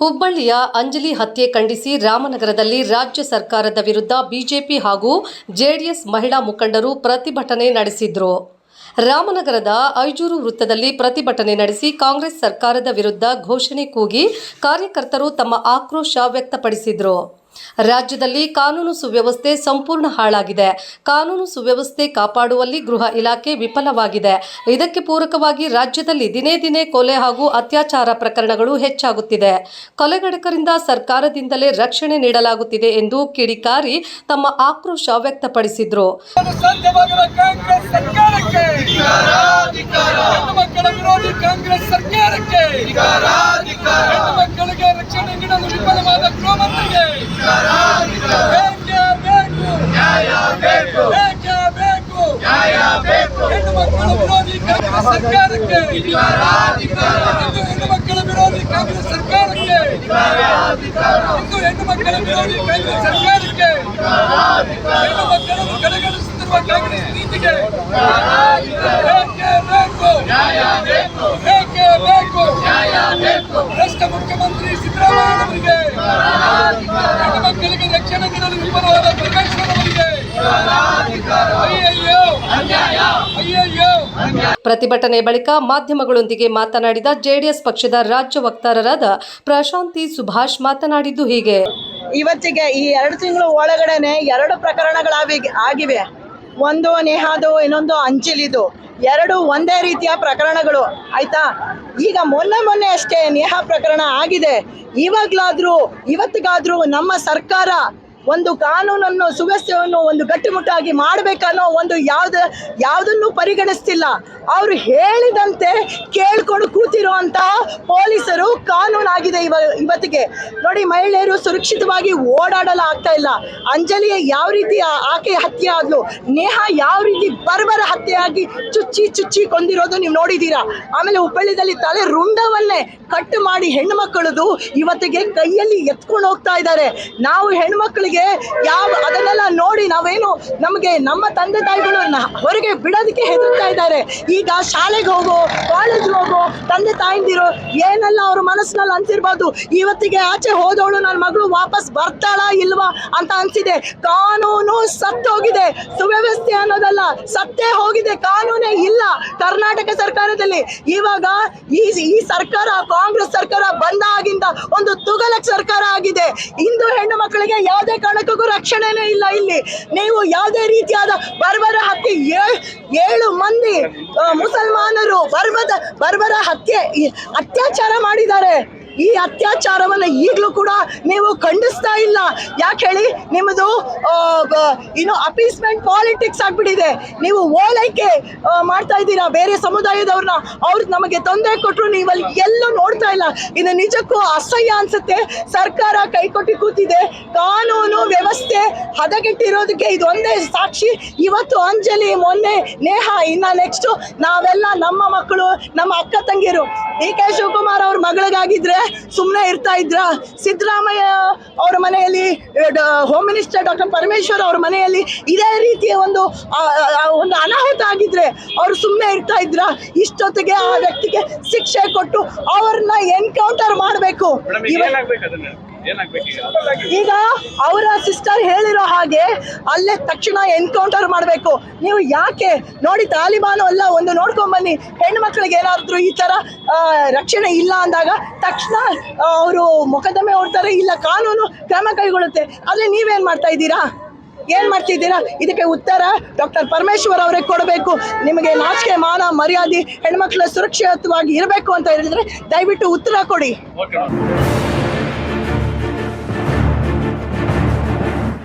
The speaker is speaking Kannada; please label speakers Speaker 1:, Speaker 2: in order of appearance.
Speaker 1: ಹುಬ್ಬಳ್ಳಿಯ ಅಂಜಲಿ ಹತ್ಯೆ ಖಂಡಿಸಿ ರಾಮನಗರದಲ್ಲಿ ರಾಜ್ಯ ಸರ್ಕಾರದ ವಿರುದ್ಧ ಬಿಜೆಪಿ ಹಾಗೂ ಜೆಡಿಎಸ್ ಮಹಿಳಾ ಮುಖಂಡರು ಪ್ರತಿಭಟನೆ ನಡೆಸಿದ್ರು. ರಾಮನಗರದ ಐಜೂರು ವೃತ್ತದಲ್ಲಿ ಪ್ರತಿಭಟನೆ ನಡೆಸಿ ಕಾಂಗ್ರೆಸ್ ಸರ್ಕಾರದ ವಿರುದ್ಧ ಘೋಷಣೆ ಕೂಗಿ ಕಾರ್ಯಕರ್ತರು ತಮ್ಮ ಆಕ್ರೋಶ ವ್ಯಕ್ತಪಡಿಸಿದರು. ರಾಜ್ಯದಲ್ಲಿ ಕಾನೂನು ಸುವ್ಯವಸ್ಥೆ ಸಂಪೂರ್ಣ ಹಾಳಾಗಿದೆ. ಕಾನೂನು ಸುವ್ಯವಸ್ಥೆ ಕಾಪಾಡುವಲ್ಲಿ ಗೃಹ ಇಲಾಖೆ ವಿಫಲವಾಗಿದೆ. ಇದಕ್ಕೆ ಪೂರಕವಾಗಿ ರಾಜ್ಯದಲ್ಲಿ ದಿನೇ ದಿನೇ ಕೊಲೆ ಹಾಗೂ ಅತ್ಯಾಚಾರ ಪ್ರಕರಣಗಳು ಹೆಚ್ಚಾಗುತ್ತಿದೆ. ಕೊಲೆಗಡಕರಿಂದ ಸರ್ಕಾರದಿಂದಲೇ ರಕ್ಷಣೆ ನೀಡಲಾಗುತ್ತಿದೆ ಎಂದು ಕಿಡಿಕಾರಿ ತಮ್ಮ ಆಕ್ರೋಶ ವ್ಯಕ್ತಪಡಿಸಿದ್ರು.
Speaker 2: ರಕ್ಷಣೆ ನೀಡಲು ವಿಫಲವಾದ ಗೃಹ ಮಂತ್ರಿಗೆ ಸರ್ಕಾರಕ್ಕೆ ಹೆಣ್ಣು ಮಕ್ಕಳ ವಿರೋಧಿ ಕಾಂಗ್ರೆಸ್ ಸರ್ಕಾರಕ್ಕೆ ಇಂದು ಹೆಣ್ಣು ಮಕ್ಕಳ ವಿರೋಧಿ ಕಾಂಗ್ರೆಸ್ ಸರ್ಕಾರಕ್ಕೆ ಹೆಣ್ಣು ಮಕ್ಕಳನ್ನು ಕಡೆಗಣಿಸುತ್ತಿರುವ ಕಾಂಗ್ರೆಸ್ ನೀತಿಗೆ ಬೇಕೇ ಬೇಕು ಭ್ರಷ್ಟ ಮುಖ್ಯಮಂತ್ರಿ ಸಿದ್ದರಾಮಯ್ಯನವರಿಗೆ ಹೆಣ್ಣು ಮಕ್ಕಳಿಗೆ ರಕ್ಷಣೆ ನೀಡಲು ವಿಫಲವಾದ ಪರಮೇಶ್ವರ್ ಅವರಿಗೆ. ಅಯ್ಯಯ್ಯೋ ಅಯ್ಯಯ್ಯೋ.
Speaker 1: ಪ್ರತಿಭಟನೆ ಬಳಿಕ ಮಾಧ್ಯಮಗಳೊಂದಿಗೆ ಮಾತನಾಡಿದ ಜೆಡಿಎಸ್ ಪಕ್ಷದ ರಾಜ್ಯ ವಕ್ತಾರರಾದ ಪ್ರಶಾಂತಿ ಸುಭಾಷ್ ಮಾತನಾಡಿದ್ದು ಹೀಗೆ.
Speaker 3: ಇವತ್ತಿಗೆ ಈ ಎರಡು ತಿಂಗಳು ಒಳಗಡೆನೆ ಎರಡು ಪ್ರಕರಣಗಳಾಗಿ ಆಗಿವೆ. ಒಂದು ನೇಹಾದು, ಇನ್ನೊಂದು ಅಂಚಿಲಿದು ಎರಡು ಒಂದೇ ರೀತಿಯ ಪ್ರಕರಣಗಳು. ಆಯ್ತಾ? ಈಗ ಮೊನ್ನೆ ಮೊನ್ನೆ ಅಷ್ಟೇ ನೇಹಾ ಪ್ರಕರಣ ಆಗಿದೆ. ಇವಾಗ್ಲಾದ್ರೂ, ಇವತ್ತಿಗಾದ್ರೂ ನಮ್ಮ ಸರ್ಕಾರ ಒಂದು ಕಾನೂನನ್ನು ಸುವ್ಯವಸ್ಥೆಯನ್ನು ಒಂದು ಗಟ್ಟಿಮುಟ್ಟಾಗಿ ಮಾಡಬೇಕನ್ನೋ ಒಂದು ಯಾವ್ದು ಯಾವುದನ್ನು ಪರಿಗಣಿಸ್ತಿಲ್ಲ. ಅವರು ಹೇಳಿದಂತೆ ಕೇಳ್ಕೊಂಡು ಕೂತಿರುವಂತಹ ಪೊಲೀಸರು ಕಾನೂನಾಗಿದೆ ಇವ ಇವತ್ತಿಗೆ. ನೋಡಿ, ಮಹಿಳೆಯರು ಸುರಕ್ಷಿತವಾಗಿ ಓಡಾಡಲು ಆಗ್ತಾ ಇಲ್ಲ. ಅಂಜಲಿ ಯಾವ ರೀತಿ ಆಕೆ ಹತ್ಯೆ ಆದ್ಲು, ನೇಹ ಯಾವ ರೀತಿ ಬರ್ಬರ ಹತ್ಯೆಯಾಗಿ ಚುಚ್ಚಿ ಚುಚ್ಚಿ ಕೊಂದಿರೋದು ನೀವು ನೋಡಿದ್ದೀರಾ? ಆಮೇಲೆ ಹುಬ್ಬಳ್ಳಿದಲ್ಲಿ ತಲೆ ರುಂಡವನ್ನೇ ಕಟ್ಟು ಮಾಡಿ ಹೆಣ್ಣು ಮಕ್ಕಳದು ಇವತ್ತಿಗೆ ಕೈಯಲ್ಲಿ ಎತ್ಕೊಂಡು ಹೋಗ್ತಾ ಇದ್ದಾರೆ. ನಾವು ಹೆಣ್ಣು ಯಾವ, ಅದನ್ನೆಲ್ಲ ನೋಡಿ ನಾವೇನು ನಮಗೆ ನಮ್ಮ ತಂದೆ ತಾಯಿಗಳು ಹೊರಗೆ ಬಿಡೋದಕ್ಕೆ ಹೆದರ್ತಾ ಇದ್ದಾರೆ. ಈಗ ಶಾಲೆಗೆ ಹೋಗೋ ಕಾಲೇಜ್ಗೆ ಹೋಗೋ ತಂದೆ ತಾಯಿಂದಿರೋ, ಏನೆಲ್ಲ ಅವ್ರ ಮನಸ್ಸಿನಲ್ಲಿ ಅನ್ಸಿರ್ಬೋದು? ಇವತ್ತಿಗೆ ಆಚೆ ಹೋದವಳು ನನ್ನ ಮಗಳು ವಾಪಸ್ ಬರ್ತಾಳ ಇಲ್ವಾ ಅಂತ ಅನ್ಸಿದೆ. ಕಾನೂನು ಸತ್ತೋಗಿದೆ ಸುವ್ಯವಸ್ಥೆ ಅನ್ನೋದಲ್ಲ, ಸತ್ತೇ ಹೋಗಿದೆ. ಕಾನೂನೇ ಇಲ್ಲ ಕರ್ನಾಟಕ ಸರ್ಕಾರದಲ್ಲಿ. ಇವಾಗ ಈ ಈ ಸರ್ಕಾರ, ಕಾಂಗ್ರೆಸ್ ಸರ್ಕಾರ ಬಂದಾಗಿಂದ ಒಂದು ತುಗಲಕ್ ಸರ್ಕಾರ ಆಗಿದೆ. ಇಂದು ಹೆಣ್ಣು ಮಕ್ಕಳಿಗೆ ಯಾವುದೇ ಕಾರಣಕ್ಕೂ ರಕ್ಷಣೆನೇ ಇಲ್ಲ ಇಲ್ಲಿ. ನೀವು ಯಾವುದೇ ರೀತಿಯಾದ ಬರ್ಬರ ಹತ್ಯೆ ಏಳು ಮಂದಿ ಮುಸಲ್ಮಾನರು ಬರ್ಬದ, ಬರ್ಬರ ಹತ್ಯೆ ಅತ್ಯಾಚಾರ ಮಾಡಿದ್ದಾರೆ. ಈ ಅತ್ಯಾಚಾರವನ್ನು ಈಗಲೂ ಕೂಡ ನೀವು ಖಂಡಿಸ್ತಾ ಇಲ್ಲ. ಯಾಕೆ ಹೇಳಿ? ನಿಮ್ಮದು ಏನು ಅಪೀಸ್ಮೆಂಟ್ ಪಾಲಿಟಿಕ್ಸ್ ಆಗಿಬಿಟ್ಟಿದೆ. ನೀವು ಓಲೈಕೆ ಮಾಡ್ತಾ ಇದ್ದೀರಾ? ಬೇರೆ ಸಮುದಾಯದವ್ರನ್ನ ಅವ್ರು ನಮಗೆ ತೊಂದರೆ ಕೊಟ್ಟರು ನೀವು ಅಲ್ಲಿ ಎಲ್ಲೂ ನೋಡ್ತಾ ಇಲ್ಲ. ಇದು ನಿಜಕ್ಕೂ ಅಸಹ್ಯ ಅನ್ಸುತ್ತೆ. ಸರ್ಕಾರ ಕೈಕೊಟ್ಟಿ ಕೂತಿದೆ. ಕಾನೂನು ವ್ಯವಸ್ಥೆ ಹದಗೆಟ್ಟಿರೋದಕ್ಕೆ ಇದೊಂದೇ ಸಾಕ್ಷಿ. ಇವತ್ತು ಅಂಜಲಿ, ಮೊನ್ನೆ ನೇಹ, ಇನ್ನ ನೆಕ್ಸ್ಟ್ ನಾವೆಲ್ಲ ನಮ್ಮ ಮಕ್ಕಳು, ನಮ್ಮ ಅಕ್ಕ ತಂಗಿರು ಡಿ ಕೆ ಶಿವಕುಮಾರ್ ಅವ್ರ ಮಗಳಿಗಾಗಿದ್ರೆ ಸುಮ್ಮನೆ ಇರ್ತಾ ಇದ್ರ? ಸಿದ್ದರಾಮಯ್ಯ ಅವ್ರ ಮನೆಯಲ್ಲಿ ಹೋಮ್ ಮಿನಿಸ್ಟರ್ ಡಾಕ್ಟರ್ ಪರಮೇಶ್ವರ್ ಅವ್ರ ಮನೆಯಲ್ಲಿ ಇದೇ ರೀತಿಯ ಒಂದು ಒಂದು ಅನಾಹುತ ಆಗಿದ್ರೆ ಅವ್ರು ಸುಮ್ಮನೆ ಇರ್ತಾ ಇದ್ರ? ಇಷ್ಟೊತ್ತಿಗೆ ಆ ವ್ಯಕ್ತಿಗೆ ಶಿಕ್ಷೆ ಕೊಟ್ಟು ಅವ್ರನ್ನ ಎನ್ಕೌಂಟರ್ ಮಾಡಬೇಕು. ಈಗ ಅವರ ಸಿಸ್ಟರ್ ಹೇಳಿರೋ ಹಾಗೆ ಅಲ್ಲೇ ತಕ್ಷಣ ಎನ್ಕೌಂಟರ್ ಮಾಡಬೇಕು. ನೀವು ಯಾಕೆ ನೋಡಿ ತಾಲಿಬಾನು ಅಲ್ಲ ಒಂದು ನೋಡ್ಕೊಂಡ್ ಬನ್ನಿ. ಹೆಣ್ಣು ಮಕ್ಕಳಿಗೆ ಏನಾದ್ರು ಈ ತರ ರಕ್ಷಣೆ ಇಲ್ಲ ಅಂದಾಗ ತಕ್ಷಣ ಅವರು ಮೊಕದ್ದಮೆ ಹೊಡ್ತಾರೆ ಇಲ್ಲ ಕಾನೂನು ಕ್ರಮ ಕೈಗೊಳ್ಳುತ್ತೆ. ಆದ್ರೆ ನೀವೇನ್ ಮಾಡ್ತಾ ಇದ್ದೀರಾ? ಏನ್ ಮಾಡ್ತಿದ್ದೀರಾ? ಇದಕ್ಕೆ ಉತ್ತರ ಡಾಕ್ಟರ್ ಪರಮೇಶ್ವರ್ ಅವರೇ ಕೊಡಬೇಕು. ನಿಮಗೆ ನಾಚಿಕೆ ಮಾನ ಮರ್ಯಾದೆ ಹೆಣ್ಮಕ್ಳ ಸುರಕ್ಷಿತವಾಗಿ ಇರಬೇಕು ಅಂತ ಹೇಳಿದ್ರೆ ದಯವಿಟ್ಟು ಉತ್ತರ ಕೊಡಿ.